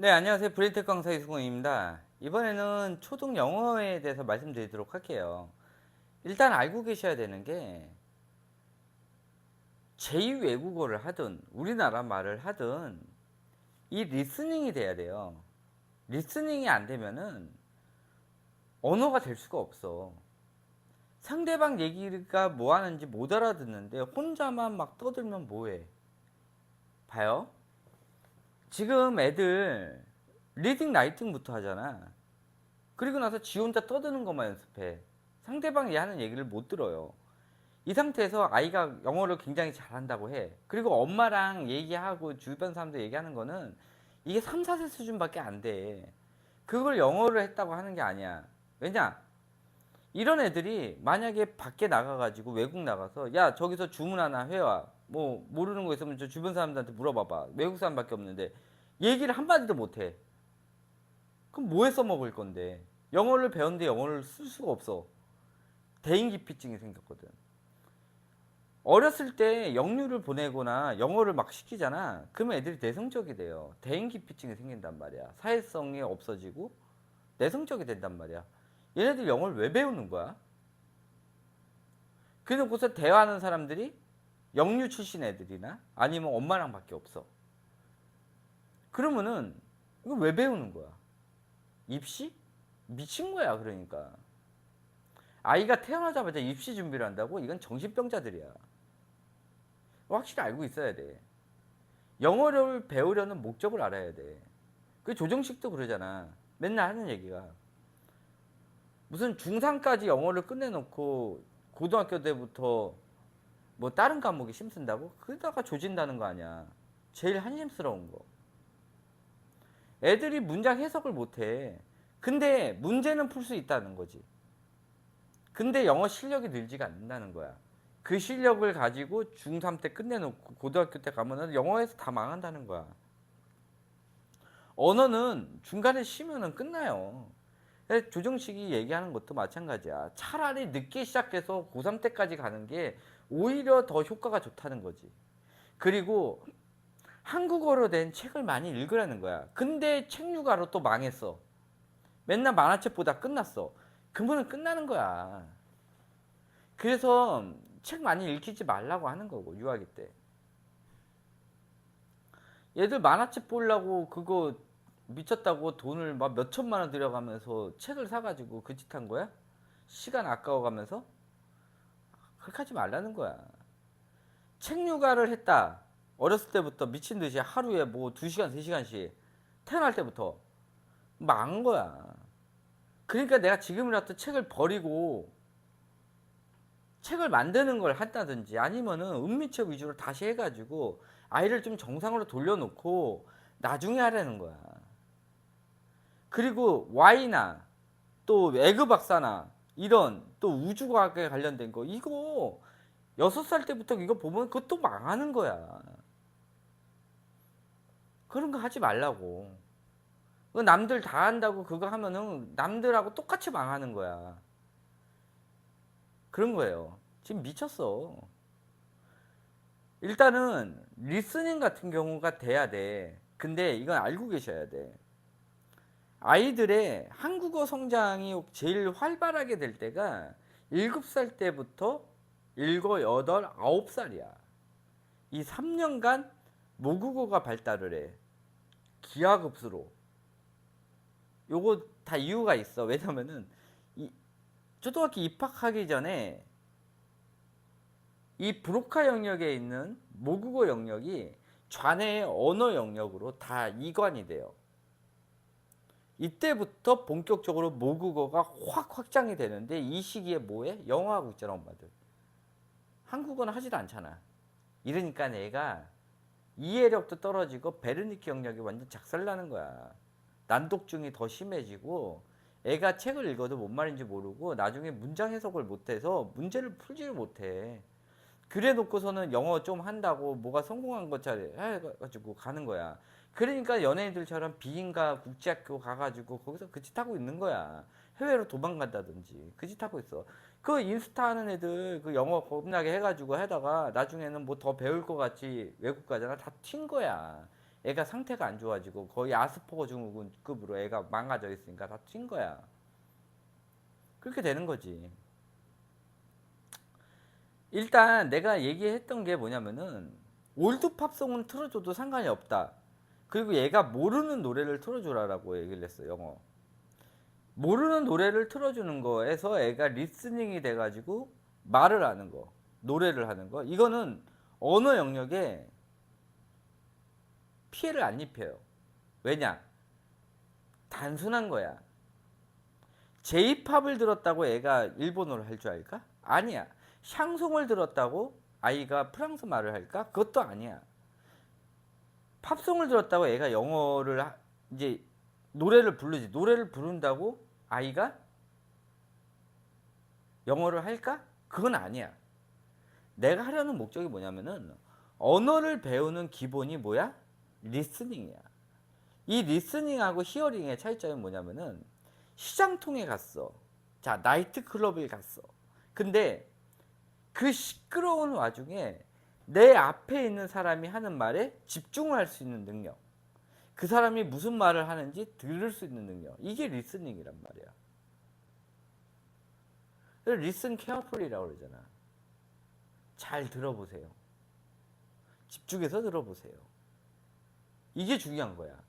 네, 안녕하세요. 브레이트 강사 이승원입니다. 이번에는 초등 영어에 대해서 말씀드리도록 할게요. 일단 알고 계셔야 되는 게 제2 외국어를 하든 우리나라 말을 하든 이 리스닝이 돼야 돼요. 리스닝이 안 되면은 언어가 될 수가 없어. 상대방 얘기가 뭐 하는지 못 알아듣는데 혼자만 막 떠들면 뭐해? 봐요. 지금 애들 리딩 라이팅부터 하잖아. 그리고 나서 지 혼자 떠드는 것만 연습해. 상대방이 하는 얘기를 못 들어요. 이 상태에서 아이가 영어를 굉장히 잘한다고 해. 그리고 엄마랑 얘기하고 주변 사람들 얘기하는 거는 이게 3, 4세 수준밖에 안 돼. 그걸 영어를 했다고 하는 게 아니야. 왜냐? 이런 애들이 만약에 밖에 나가가지고 외국 나가서 야 저기서 주문 하나 해와 뭐 모르는 거 있으면 저 주변 사람들한테 물어봐봐. 외국 사람밖에 없는데 얘기를 한마디도 못해. 그럼 뭐에 써먹을 건데? 영어를 배웠는데 영어를 쓸 수가 없어. 대인기피증이 생겼거든. 어렸을 때 영유를 보내거나 영어를 막 시키잖아. 그러면 애들이 내성적이 돼요. 대인기피증이 생긴단 말이야. 사회성이 없어지고 내성적이 된단 말이야. 얘네들 영어를 왜 배우는 거야? 그래놓고서 대화하는 사람들이 영유 출신 애들이나 아니면 엄마랑 밖에 없어. 그러면은 이거 왜 배우는 거야? 입시? 미친 거야 그러니까. 아이가 태어나자마자 입시 준비를 한다고? 이건 정신병자들이야. 확실히 알고 있어야 돼. 영어를 배우려는 목적을 알아야 돼. 그 조정식도 그러잖아. 맨날 하는 얘기가. 무슨 중3까지 영어를 끝내놓고 고등학교 때부터 뭐 다른 과목이 심쓴다고? 그러다가 조진다는 거 아니야. 제일 한심스러운 거. 애들이 문장 해석을 못해. 근데 문제는 풀 수 있다는 거지. 근데 영어 실력이 늘지가 않는다는 거야. 그 실력을 가지고 중3 때 끝내놓고 고등학교 때 가면은 영어에서 다 망한다는 거야. 언어는 중간에 쉬면은 끝나요. 조정식이 얘기하는 것도 마찬가지야. 차라리 늦게 시작해서 고3 때까지 가는 게 오히려 더 효과가 좋다는 거지. 그리고 한국어로 된 책을 많이 읽으라는 거야. 근데 책류가로 또 망했어. 맨날 만화책 보다 끝났어. 그러면 끝나는 거야. 그래서 책 많이 읽히지 말라고 하는 거고, 유아기 때. 얘들 만화책 보려고 그거 미쳤다고 돈을 막 몇 천만 원 들여가면서 책을 사가지고 그 짓 한 거야? 시간 아까워가면서? 그렇게 하지 말라는 거야. 책류가를 했다. 어렸을 때부터 미친 듯이 하루에 뭐 2시간, 3시간씩 태어날 때부터 망한 거야. 그러니까 내가 지금이라도 책을 버리고 책을 만드는 걸 한다든지 아니면은 은미책 위주로 다시 해가지고 아이를 좀 정상으로 돌려놓고 나중에 하라는 거야. 그리고 Y나 또 에그 박사나 이런 또 우주과학에 관련된 거 이거 여섯 살 때부터 이거 보면 그것도 망하는 거야. 그런 거 하지 말라고. 그 남들 다 한다고 그거 하면은 남들하고 똑같이 망하는 거야. 그런 거예요. 지금 미쳤어. 일단은 리스닝 같은 경우가 돼야 돼. 근데 이건 알고 계셔야 돼. 아이들의 한국어 성장이 제일 활발하게 될 때가 7살 때부터 7, 8, 9살이야. 이 3년간 모국어가 발달을 해. 기하급수로. 요거 다 이유가 있어. 왜냐면은 이 초등학교 입학하기 전에 이 브로카 영역에 있는 모국어 영역이 좌뇌의 언어 영역으로 다 이관이 돼요. 이때부터 본격적으로 모국어가 확 확장이 되는데 이 시기에 뭐해? 영어하고 있잖아 엄마들. 한국어는 하지도 않잖아. 이러니까 애가 이해력도 떨어지고 베르니키 영역이 완전 작살나는 거야. 난독증이 더 심해지고 애가 책을 읽어도 뭔 말인지 모르고 나중에 문장 해석을 못해서 문제를 풀지를 못해. 그래 놓고서는 영어 좀 한다고 뭐가 성공한 것처럼 해가지고 가는 거야. 그러니까 연예인들처럼 비인가 국제학교 가가지고 거기서 그 짓 하고 있는 거야. 해외로 도망간다든지 그 짓 하고 있어. 그 인스타 하는 애들 그 영어 겁나게 해가지고 하다가 나중에는 뭐 더 배울 것 같이 외국 가잖아. 다 튄 거야. 애가 상태가 안 좋아지고 거의 아스퍼거 증후군급으로 애가 망가져 있으니까 다찐 거야. 그렇게 되는 거지. 일단 내가 얘기했던 게 뭐냐면은 올드 팝송은 틀어줘도 상관이 없다. 그리고 얘가 모르는 노래를 틀어주라라고 얘기를 했어 영어. 모르는 노래를 틀어주는 거에서 애가 리스닝이 돼가지고 말을 하는 거, 노래를 하는 거. 이거는 언어 영역에 피해를 안 입혀요. 왜냐? 단순한 거야. 제이팝을 들었다고 애가 일본어를 할 줄 알까? 아니야. 샹송을 들었다고 아이가 프랑스 말을 할까? 그것도 아니야. 팝송을 들었다고 애가 영어를 하- 이제 노래를 부르지. 노래를 부른다고 아이가 영어를 할까? 그건 아니야. 내가 하려는 목적이 뭐냐면은 언어를 배우는 기본이 뭐야? 리스닝이야. 이 리스닝하고 히어링의 차이점이 뭐냐면은 시장통에 갔어. 자, 나이트 클럽을 갔어. 근데 그 시끄러운 와중에 내 앞에 있는 사람이 하는 말에 집중을 할 수 있는 능력. 그 사람이 무슨 말을 하는지 들을 수 있는 능력. 이게 리스닝이란 말이야. 리슨 케어풀리라고 그러잖아. 잘 들어보세요. 집중해서 들어보세요. 이게 중요한 거야.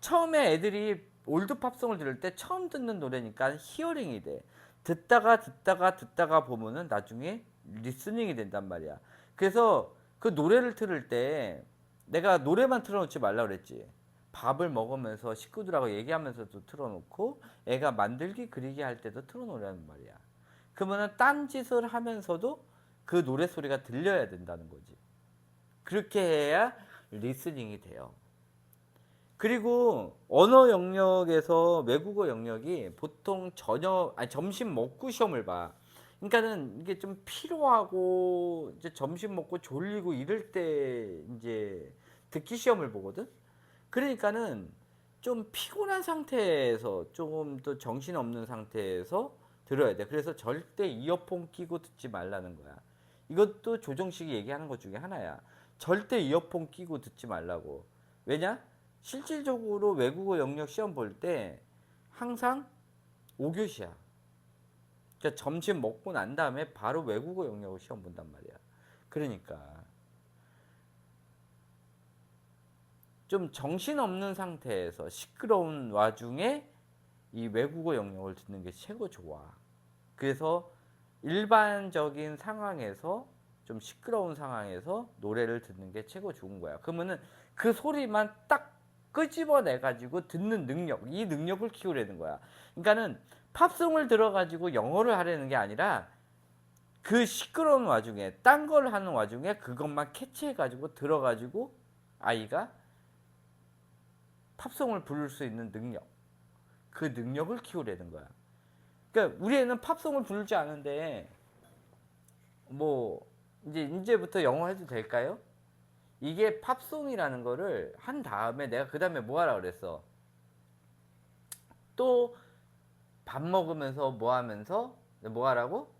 처음에 애들이 올드 팝송을 들을 때 처음 듣는 노래니까 히어링이 돼. 듣다가 듣다가 듣다가 보면은 나중에 리스닝이 된단 말이야. 그래서 그 노래를 들을 때 내가 노래만 틀어놓지 말라 그랬지. 밥을 먹으면서 식구들하고 얘기하면서도 틀어놓고 애가 만들기 그리기 할 때도 틀어놓으라는 말이야. 그러면은 딴 짓을 하면서도 그 노래 소리가 들려야 된다는 거지. 그렇게 해야 리스닝이 돼요. 그리고 언어 영역에서 외국어 영역이 보통 저녁 아니 점심 먹고 시험을 봐. 그러니까는 이게 좀 피로하고 이제 점심 먹고 졸리고 이럴 때 이제 듣기 시험을 보거든. 그러니까는 좀 피곤한 상태에서 조금 더 정신 없는 상태에서 들어야 돼. 그래서 절대 이어폰 끼고 듣지 말라는 거야. 이것도 조정식이 얘기하는 것 중에 하나야. 절대 이어폰 끼고 듣지 말라고. 왜냐? 실질적으로 외국어 영역 시험 볼 때 항상 5교시야. 그러니까 점심 먹고 난 다음에 바로 외국어 영역을 시험 본단 말이야. 그러니까 좀 정신없는 상태에서 시끄러운 와중에 이 외국어 영역을 듣는 게 최고 좋아. 그래서 일반적인 상황에서 좀 시끄러운 상황에서 노래를 듣는 게 최고 좋은 거야. 그러면은 그 소리만 딱 끄집어내 가지고 듣는 능력, 이 능력을 키우려는 거야. 그러니까는 팝송을 들어 가지고 영어를 하려는 게 아니라 그 시끄러운 와중에 딴 걸 하는 와중에 그것만 캐치해 가지고 들어 가지고 아이가 팝송을 부를 수 있는 능력. 그 능력을 키우려는 거야. 그러니까 우리 애는 팝송을 줄 아는데 뭐 이제 이제부터 영어 해도 될까요? 이게 팝송이라는 거를 한 다음에 내가 그 다음에 뭐 하라 그랬어? 또 밥 먹으면서 뭐 하면서 뭐 하라고?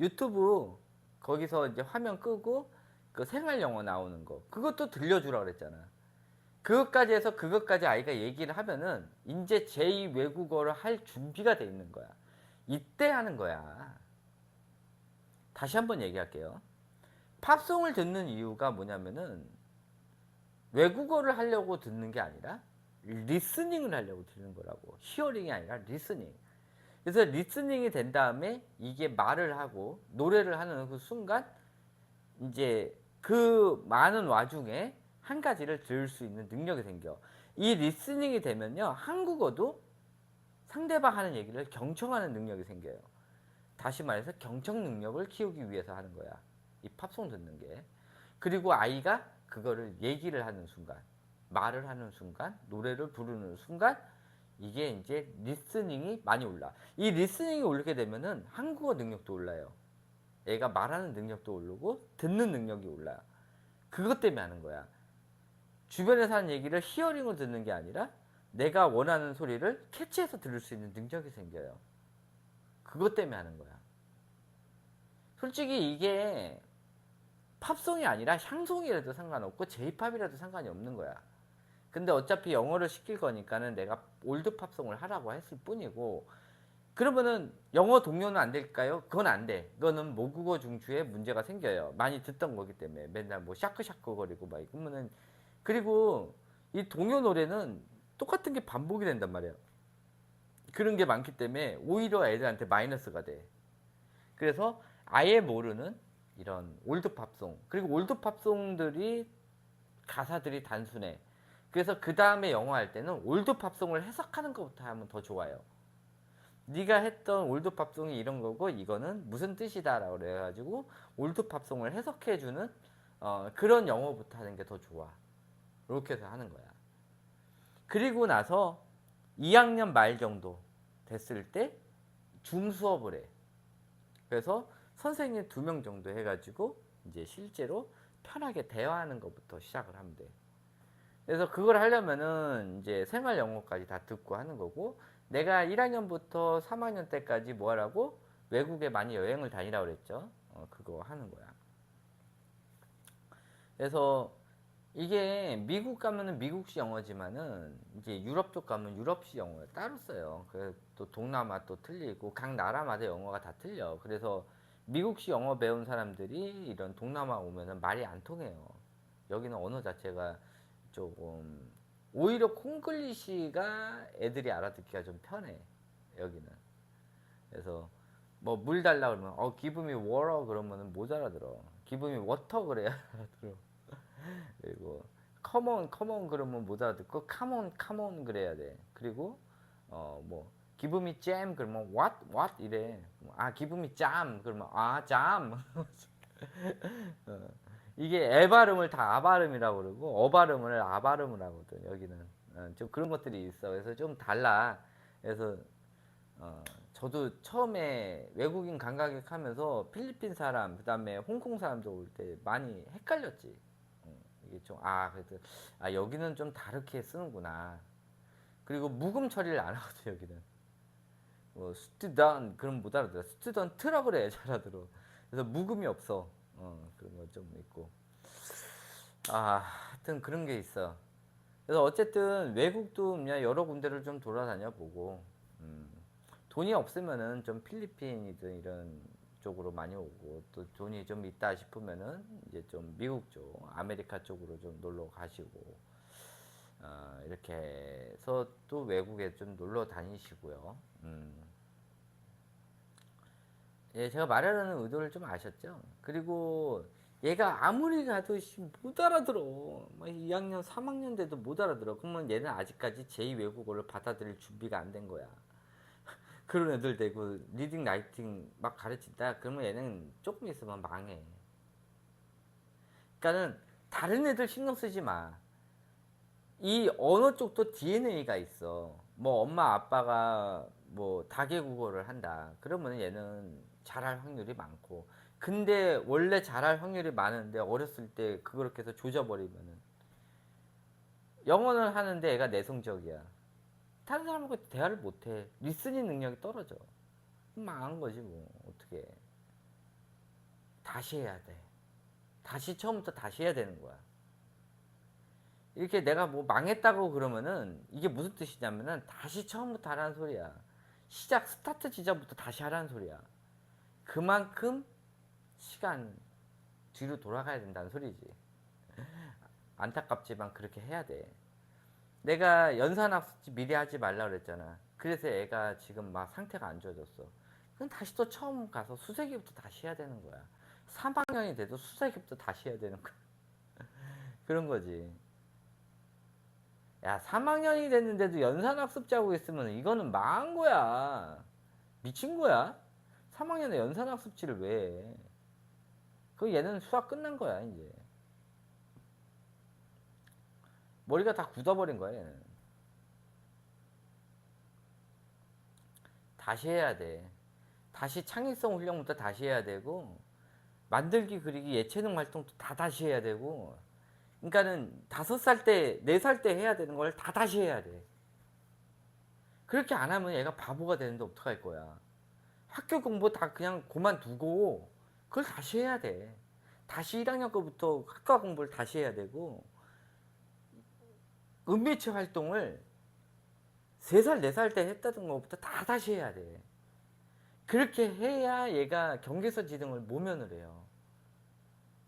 유튜브 거기서 이제 화면 끄고 그 생활 영어 나오는 거 그것도 들려주라 그랬잖아. 그것까지 해서 그것까지 아이가 얘기를 하면은 이제 제2 외국어를 할 준비가 돼 있는 거야. 이때 하는 거야. 다시 한번 얘기할게요. 팝송을 듣는 이유가 뭐냐면은 외국어를 하려고 듣는 게 아니라 리스닝을 하려고 듣는 거라고. 히어링이 아니라 리스닝. 그래서 리스닝이 된 다음에 이게 말을 하고 노래를 하는 그 순간 이제 그 많은 와중에 한 가지를 들을 수 있는 능력이 생겨. 이 리스닝이 되면요. 한국어도 상대방 하는 얘기를 경청하는 능력이 생겨요. 다시 말해서 경청 능력을 키우기 위해서 하는 거야. 이 팝송 듣는 게. 그리고 아이가 그거를 얘기를 하는 순간, 말을 하는 순간, 노래를 부르는 순간 이게 이제 리스닝이 많이 올라. 이 리스닝이 오르게 되면은 한국어 능력도 올라요. 애가 말하는 능력도 오르고 듣는 능력이 올라요. 그것 때문에 하는 거야. 주변에서 하는 얘기를 히어링으로 듣는 게 아니라 내가 원하는 소리를 캐치해서 들을 수 있는 능력이 생겨요. 그것 때문에 하는 거야. 솔직히 이게 팝송이 아니라 향송이라도 상관없고 제이팝이라도 상관이 없는 거야. 근데 어차피 영어를 시킬 거니까는 내가 올드 팝송을 하라고 했을 뿐이고 그러면은 영어 동요는 안 될까요? 그건 안 돼. 그거는 모국어 중추에 문제가 생겨요. 많이 듣던 거기 때문에 맨날 뭐 샤크샤크 거리고 막 그러면은 그리고 이 동요 노래는 똑같은 게 반복이 된단 말이야. 그런 게 많기 때문에 오히려 애들한테 마이너스가 돼. 그래서 아예 모르는 이런 올드 팝송 그리고 올드 팝송들이 가사들이 단순해. 그래서 그 다음에 영어 할 때는 올드 팝송을 해석하는 것부터 하면 더 좋아요. 네가 했던 올드 팝송이 이런 거고 이거는 무슨 뜻이다라고 그래가지고 올드 팝송을 해석해주는 어, 그런 영어부터 하는 게 더 좋아. 이렇게 해서 하는 거야. 그리고 나서 2학년 말 정도 됐을 때 중수업을 해. 그래서 선생님 두 명 정도 해가지고 이제 실제로 편하게 대화하는 것부터 시작을 하면 돼. 그래서 그걸 하려면은 이제 생활 영어까지 다 듣고 하는 거고 내가 1학년부터 3학년 때까지 뭐 하라고 외국에 많이 여행을 다니라고 그랬죠. 어, 그거 하는 거야. 그래서 이게 미국 가면은 미국식 영어지만은 이제 유럽 쪽 가면 유럽식 영어 따로 써요. 그래서 또 동남아 또 틀리고 각 나라마다 영어가 다 틀려. 그래서 미국식 영어 배운 사람들이 이런 동남아 오면은 말이 안 통해요. 여기는 언어 자체가 조금 오히려 콩글리시가 애들이 알아듣기가 좀 편해. 여기는. 그래서 뭐 물 달라 그러면 어 기분이 워러 그러면은 못 알아들어. 기분이 워터 그래야 알아들어. 그리고 컴온 컴온 그러면 못 알아듣고 카몬 카몬 그래야 돼. 그리고 어 뭐 기분이 잼 그러면 what 이래. 아 기분이 짬 그러면 아 짬. 어, 이게 애 발음을 다 아 발음이라고 그러고 어 발음을 아 발음을 하거든 여기는 어, 좀 그런 것들이 있어. 그래서 좀 달라. 그래서 어, 저도 처음에 외국인 관광객 하면서 필리핀 사람 그다음에 홍콩 사람들 올때 많이 헷갈렸지. 이게 좀 아 그래도 아 여기는 좀 다르게 쓰는구나. 그리고 묵음 처리를 안 하거든 여기는. 뭐 스튜던 그럼 못 알아들어. 스튜던트라 그래 잘 알아들어. 그래서 묵음이 없어. 어 그런 거 좀 있고. 아 하여튼 그런 게 있어. 그래서 어쨌든 외국도 그냥 여러 군데를 좀 돌아다녀 보고. 음, 돈이 없으면은 좀 필리핀이든 이런 쪽으로 많이 오고 또 돈이 좀 있다 싶으면은 이제 좀 미국 쪽, 아메리카 쪽으로 좀 놀러 가시고 어, 이렇게 해서 또 외국에 좀 놀러 다니시고요. 음. 예, 제가 말하려는 의도를 좀 아셨죠? 그리고 얘가 아무리 가도 씨, 못 알아들어. 막 2학년, 3학년 돼도 못 알아들어. 그러면 얘는 아직까지 제2외국어를 받아들일 준비가 안 된 거야. 그런 애들 되고 리딩 라이팅 막 가르친다 그러면 얘는 조금 있으면 망해 그러니까는 다른 애들 신경 쓰지 마 이 언어 쪽도 DNA가 있어 뭐 엄마 아빠가 뭐 다계국어를 한다 그러면 얘는 잘할 확률이 많고 근데 원래 잘할 확률이 많은데 어렸을 때 그렇게 해서 조져버리면은 영어는 하는데 애가 내성적이야 다른 사람하고 대화를 못해. 리스닝 능력이 떨어져. 망한 거지 뭐 어떻게. 다시 해야 돼. 다시 처음부터 다시 해야 되는 거야. 이렇게 내가 뭐 망했다고 그러면은 이게 무슨 뜻이냐면은 다시 처음부터 하라는 소리야. 시작 스타트 지점부터 다시 하라는 소리야. 그만큼 시간 뒤로 돌아가야 된다는 소리지. 안타깝지만 그렇게 해야 돼. 내가 연산학습지 미리 하지 말라 그랬잖아. 그래서 애가 지금 막 상태가 안 좋아졌어. 그럼 다시 또 처음 가서 수세기부터 다시 해야 되는 거야. 3학년이 돼도 수세기부터 다시 해야 되는 거야. 그런 거지. 야, 3학년이 됐는데도 연산학습지 하고 있으면 이거는 망한 거야. 미친 거야? 3학년에 연산학습지를 왜 해? 그 얘는 수학 끝난 거야, 이제. 머리가 다 굳어버린 거야 얘는. 다시 해야 돼. 다시 창의성 훈련부터 다시 해야 되고 만들기 그리기 예체능 활동도 다 다시 해야 되고 그러니까는 다섯 살 때, 네 살 때 해야 되는 걸 다 다시 해야 돼. 그렇게 안 하면 얘가 바보가 되는데 어떡할 거야. 학교 공부 다 그냥 그만두고 그걸 다시 해야 돼. 다시 1학년 거부터 학과 공부를 다시 해야 되고 은비체 활동을 3살, 4살 때 했다던 것부터 다 다시 해야 돼. 그렇게 해야 얘가 경계서 지등을 모면을 해요.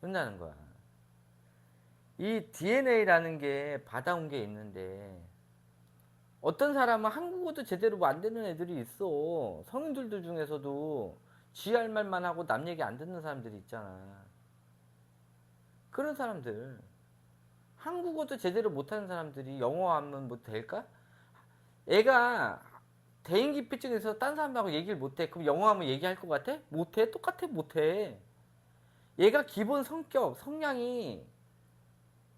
끝나는 거야. 이 DNA라는 게 받아온 게 있는데 어떤 사람은 한국어도 제대로 뭐 안 되는 애들이 있어. 성인들도 중에서도 지 할 말만 하고 남 얘기 안 듣는 사람들이 있잖아. 그런 사람들. 한국어도 제대로 못하는 사람들이 영어 하면 뭐 될까? 애가 대인기피증에서 딴 사람하고 얘기를 못해. 그럼 영어 하면 얘기할 것 같아? 못해? 똑같아? 못해. 얘가 기본 성격, 성향이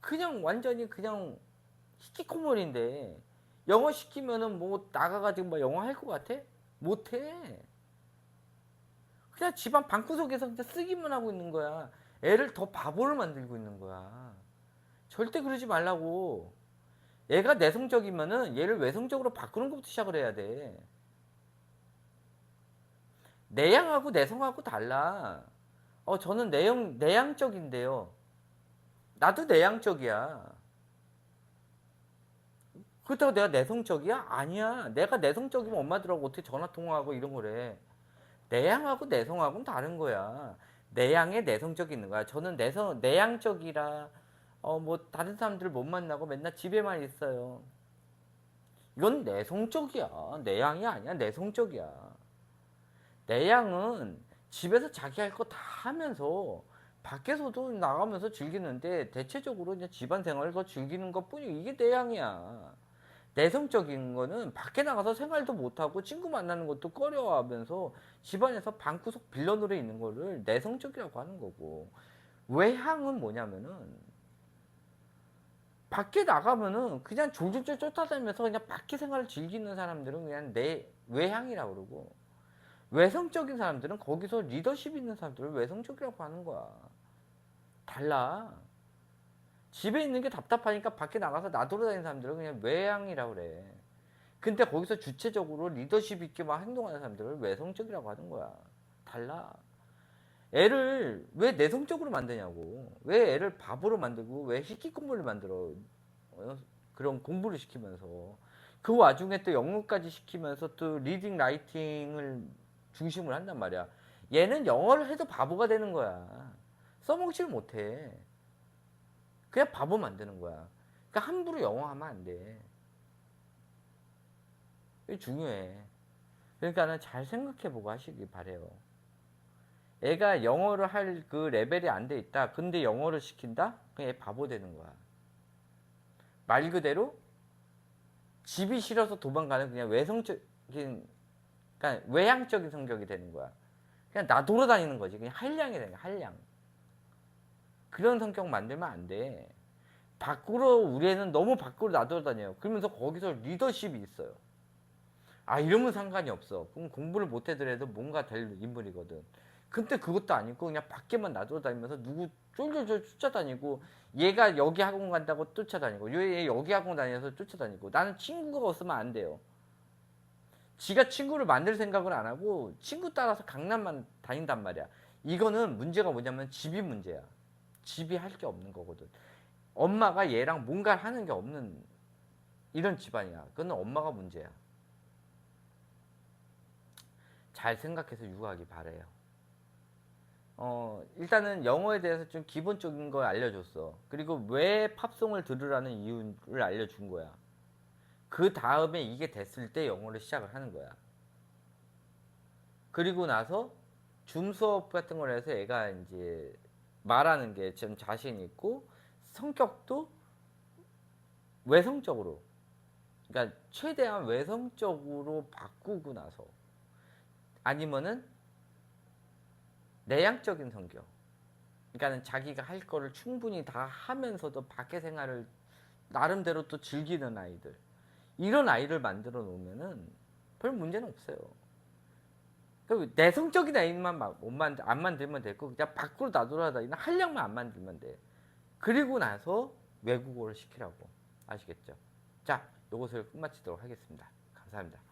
그냥 완전히 그냥 히키코모리인데 영어 시키면은 뭐 나가가지고 막 영어 할 것 같아? 못해. 그냥 집안 방구석에서 그냥 쓰기만 하고 있는 거야. 애를 더 바보를 만들고 있는 거야. 절대 그러지 말라고. 얘가 내성적이면은 얘를 외성적으로 바꾸는 것부터 시작을 해야 돼. 내향하고 내성하고 달라. 어, 저는 내형, 내향적인데요. 나도 내향적이야. 그렇다고 내가 내성적이야? 아니야. 내가 내성적이면 엄마들하고 어떻게 전화 통화하고 이런 거래. 내향하고 내성하고는 다른 거야. 내향에 내성적이 있는 거야. 저는 내성 내향적이라 어 뭐 다른 사람들 못 만나고 맨날 집에만 있어요. 이건 내성적이야. 내향이 아니야. 내성적이야. 내향은 집에서 자기 할 거 다 하면서 밖에서도 나가면서 즐기는데 대체적으로 그냥 집안 생활을 더 즐기는 것 뿐이 이게 내향이야. 내성적인 거는 밖에 나가서 생활도 못하고 친구 만나는 것도 꺼려하면서 집안에서 방구석 빌런으로 있는 거를 내성적이라고 하는 거고 외향은 뭐냐면은 밖에 나가면은 그냥 졸졸졸 쫓아다니면서 그냥 밖에 생활을 즐기는 사람들은 그냥 내 외향이라고 그러고 외성적인 사람들은 거기서 리더십 있는 사람들을 외성적이라고 하는 거야. 달라. 집에 있는 게 답답하니까 밖에 나가서 나돌아다니는 사람들은 그냥 외향이라고 그래. 근데 거기서 주체적으로 리더십 있게 막 행동하는 사람들을 외성적이라고 하는 거야. 달라. 애를 왜 내성적으로 만드냐고. 왜 애를 바보로 만들고 왜 히키콤보를 만들어. 어? 그런 공부를 시키면서. 그 와중에 또 영어까지 시키면서 또 리딩 라이팅을 중심을 한단 말이야. 얘는 영어를 해도 바보가 되는 거야. 써먹지를 못해. 그냥 바보 만드는 거야. 그러니까 함부로 영어 하면 안 돼. 이게 중요해. 그러니까는 잘 생각해보고 하시기 바래요. 애가 영어를 할 그 레벨이 안 돼 있다. 근데 영어를 시킨다? 그냥 얘 바보 되는 거야. 말 그대로 집이 싫어서 도망가는 그냥 외성적인, 그러니까 외향적인 성격이 되는 거야. 그냥 나 돌아다니는 거지. 그냥 한량이 되는 거야. 한량. 그런 성격 만들면 안 돼. 밖으로 우리 애는 너무 밖으로 나돌아다녀요. 그러면서 거기서 리더십이 있어요. 아 이러면 상관이 없어. 그럼 공부를 못해더라도 뭔가 될 인물이거든. 근데 그것도 아니고 그냥 밖에만 나돌아다니면서 누구 쫄쫄쫄 쫓아다니고 얘가 여기 학원 간다고 쫓아다니고 얘 여기 학원 다녀서 쫓아다니고 나는 친구가 없으면 안 돼요. 지가 친구를 만들 생각을 안 하고 친구 따라서 강남만 다닌단 말이야. 이거는 문제가 뭐냐면 집이 문제야. 집이 할게 없는 거거든. 엄마가 얘랑 뭔가 하는 게 없는 이런 집안이야. 그건 엄마가 문제야. 잘 생각해서 육아하기 바래요. 어, 일단은 영어에 대해서 좀 기본적인 걸 알려줬어. 그리고 왜 팝송을 들으라는 이유를 알려준 거야. 그 다음에 이게 됐을 때 영어를 시작을 하는 거야. 그리고 나서 줌 수업 같은 걸 해서 애가 이제 말하는 게 좀 자신 있고 성격도 외성적으로 그러니까 최대한 외성적으로 바꾸고 나서 아니면은 내향적인 성격 그러니까는 자기가 할 거를 충분히 다 하면서도 밖에 생활을 나름대로 또 즐기는 아이들 이런 아이를 만들어 놓으면은 별 문제는 없어요. 그 내성적인 막못 만들 안 만들면 되고 그냥 밖으로 나돌아다니는 한량만 안 만들면 돼. 그리고 나서 외국어를 시키라고 아시겠죠? 자, 요것을 끝마치도록 하겠습니다. 감사합니다.